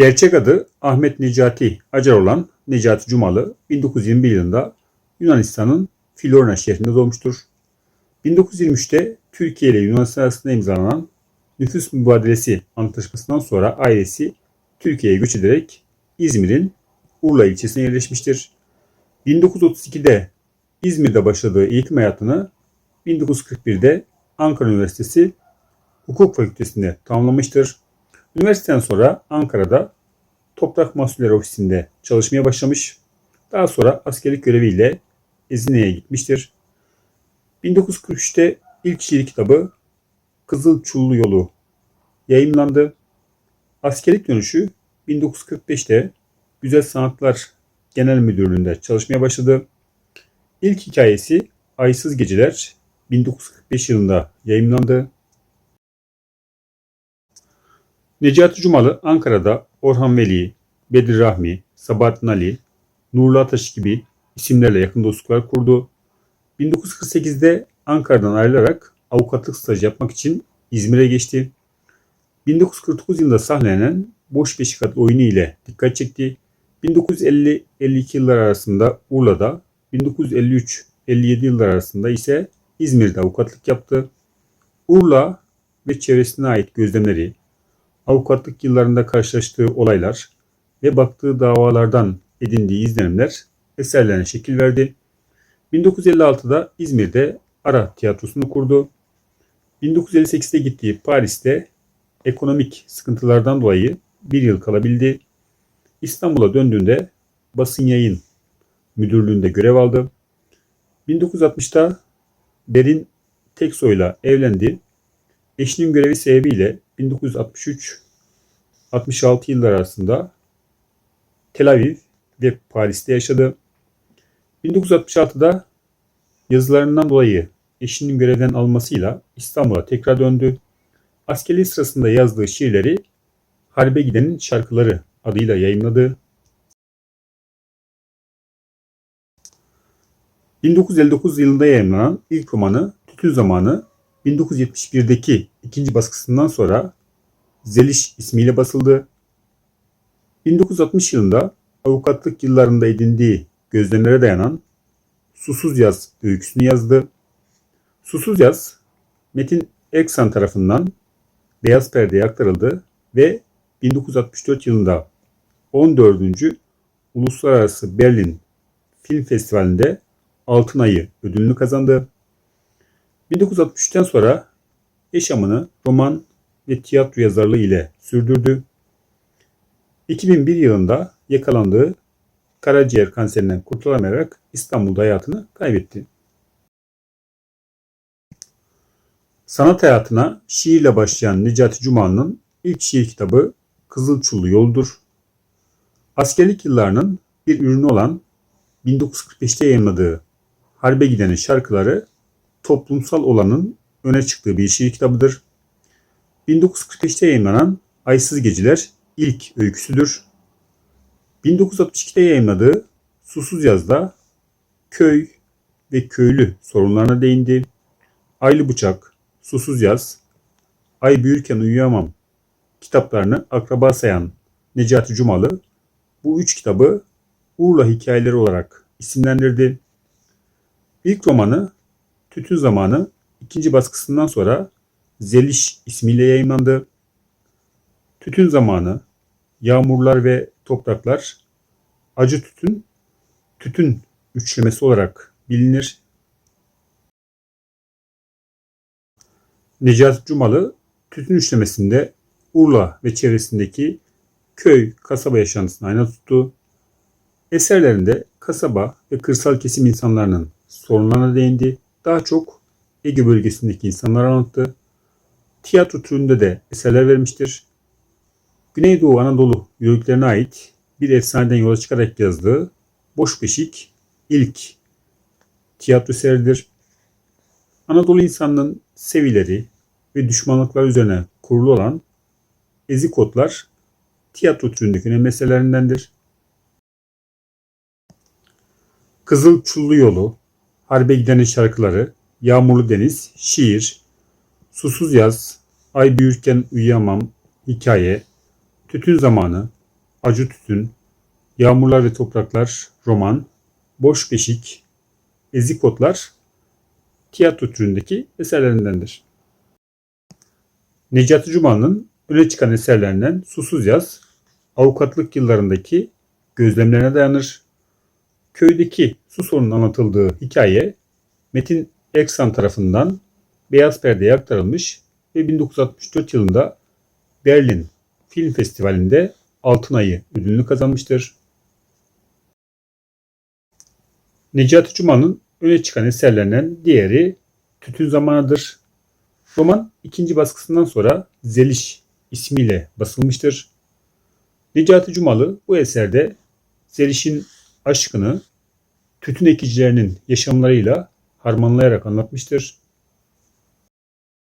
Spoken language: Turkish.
Gerçek adı Ahmet Necati Acar olan Necati Cumalı 1921 yılında Yunanistan'ın Florina şehrinde doğmuştur. 1923'te Türkiye ile Yunanistan arasında imzalanan nüfus mübadelesi antlaşmasından sonra ailesi Türkiye'ye göç ederek İzmir'in Urla ilçesine yerleşmiştir. 1932'de İzmir'de başladığı eğitim hayatını 1941'de Ankara Üniversitesi Hukuk Fakültesinde tamamlamıştır. Üniversiteden sonra Ankara'da Toprak Mahsulleri Ofisi'nde çalışmaya başlamış. Daha sonra askerlik göreviyle Ezine'ye gitmiştir. 1943'te ilk şiir kitabı Kızıl Çullu Yolu yayımlandı. Askerlik dönüşü 1945'te Güzel Sanatlar Genel Müdürlüğü'nde çalışmaya başladı. İlk hikayesi Aysız Geceler 1945 yılında yayımlandı. Necati Cumalı Ankara'da Orhan Veli, Bedir Rahmi, Sabahattin Ali, Nurlu Ataş gibi isimlerle yakın dostluklar kurdu. 1948'de Ankara'dan ayrılarak avukatlık stajı yapmak için İzmir'e geçti. 1949 yılında sahnelenen Boş Beşik adlı oyunu ile dikkat çekti. 1950-52 yıllar arasında Urla'da, 1953-57 yıllar arasında ise İzmir'de avukatlık yaptı. Urla ve çevresine ait gözlemleri, avukatlık yıllarında karşılaştığı olaylar ve baktığı davalardan edindiği izlenimler eserlerine şekil verdi. 1956'da İzmir'de Ara Tiyatrosu'nu kurdu. 1958'de gittiği Paris'te ekonomik sıkıntılardan dolayı bir yıl kalabildi. İstanbul'a döndüğünde basın yayın müdürlüğünde görev aldı. 1960'da Berin Teksoy'la evlendi. Eşinin görevi sebebiyle 1963-66 yıllar arasında Tel Aviv ve Paris'te yaşadı. 1966'da yazılarından dolayı eşinin görevden almasıyla İstanbul'a tekrar döndü. Askerliği sırasında yazdığı şiirleri Harbe Gidenin Şarkıları adıyla yayınladı. 1959 yılında yayınlanan ilk romanı Tütün Zamanı 1971'deki ikinci baskısından sonra Zeliş ismiyle basıldı. 1960 yılında avukatlık yıllarında edindiği gözlemlere dayanan Susuz Yaz öyküsünü yazdı. Susuz Yaz, Metin Eksan tarafından Beyaz Perde'ye aktarıldı ve 1964 yılında 14. Uluslararası Berlin Film Festivali'nde Altın Ayı ödülünü kazandı. 1963'ten sonra yaşamını roman ve tiyatro yazarlığı ile sürdürdü. 2001 yılında yakalandığı karaciğer kanserinden kurtulamayarak İstanbul'da hayatını kaybetti. Sanat hayatına şiirle başlayan Necati Cumalı'nın ilk şiir kitabı Kızıl Çullu Yoldur. Askerlik yıllarının bir ürünü olan 1945'te yayınladığı Harbe Gidenin şarkıları toplumsal olanın öne çıktığı bir şiir kitabıdır. 1945'te yayınlanan Aysız Geceler ilk öyküsüdür. 1962'de yayınladığı Susuz Yaz'da köy ve köylü sorunlarına değindi. Aylı Bıçak, Susuz Yaz, Ay Büyürken Uyuyamam kitaplarını akraba sayan Necati Cumalı bu üç kitabı Urla hikayeleri olarak isimlendirdi. İlk romanı Tütün Zamanı ikinci baskısından sonra Zeliş ismiyle yayınlandı. Tütün Zamanı, Yağmurlar ve Topraklar, Acı Tütün, Tütün üçlemesi olarak bilinir. Necati Cumalı tütün üçlemesinde Urla ve çevresindeki köy, kasaba yaşantısını ayna tuttu. Eserlerinde kasaba ve kırsal kesim insanlarının sorunlarına değindi. Daha çok Ege bölgesindeki insanları anlattı. Tiyatro türünde de eserler vermiştir. Güneydoğu Anadolu yörüklerine ait bir efsaneden yola çıkarak yazdığı Boş Beşik ilk tiyatro eseridir. Anadolu insanının sevileri ve düşmanlıklar üzerine kurulu olan Ezikotlar tiyatro türündeki önemli meselelerindendir. Kızıl Çullu Yolu, Harbe Gidenin Şarkıları, Yağmurlu Deniz, Şiir, Susuz Yaz, Ay Büyürken Uyuyamam, Hikaye, Tütün Zamanı, Acı Tütün, Yağmurlar ve Topraklar roman, Boş Beşik, Ezik Otlar tiyatro türündeki eserlerindendir. Necati Cumalı'nın öne çıkan eserlerinden Susuz Yaz, avukatlık yıllarındaki gözlemlerine dayanır. Köydeki su sorunun anlatıldığı hikaye Metin Eksan tarafından Beyaz Perde'ye aktarılmış ve 1964 yılında Berlin Film Festivali'nde Altın Ayı ödülünü kazanmıştır. Necati Cuma'nın öne çıkan eserlerinden diğeri Tütün Zamanı'dır. Roman ikinci baskısından sonra Zeliş ismiyle basılmıştır. Necati Cumalı bu eserde Zeliş'in aşkını tütün ekicilerinin yaşamlarıyla harmanlayarak anlatmıştır.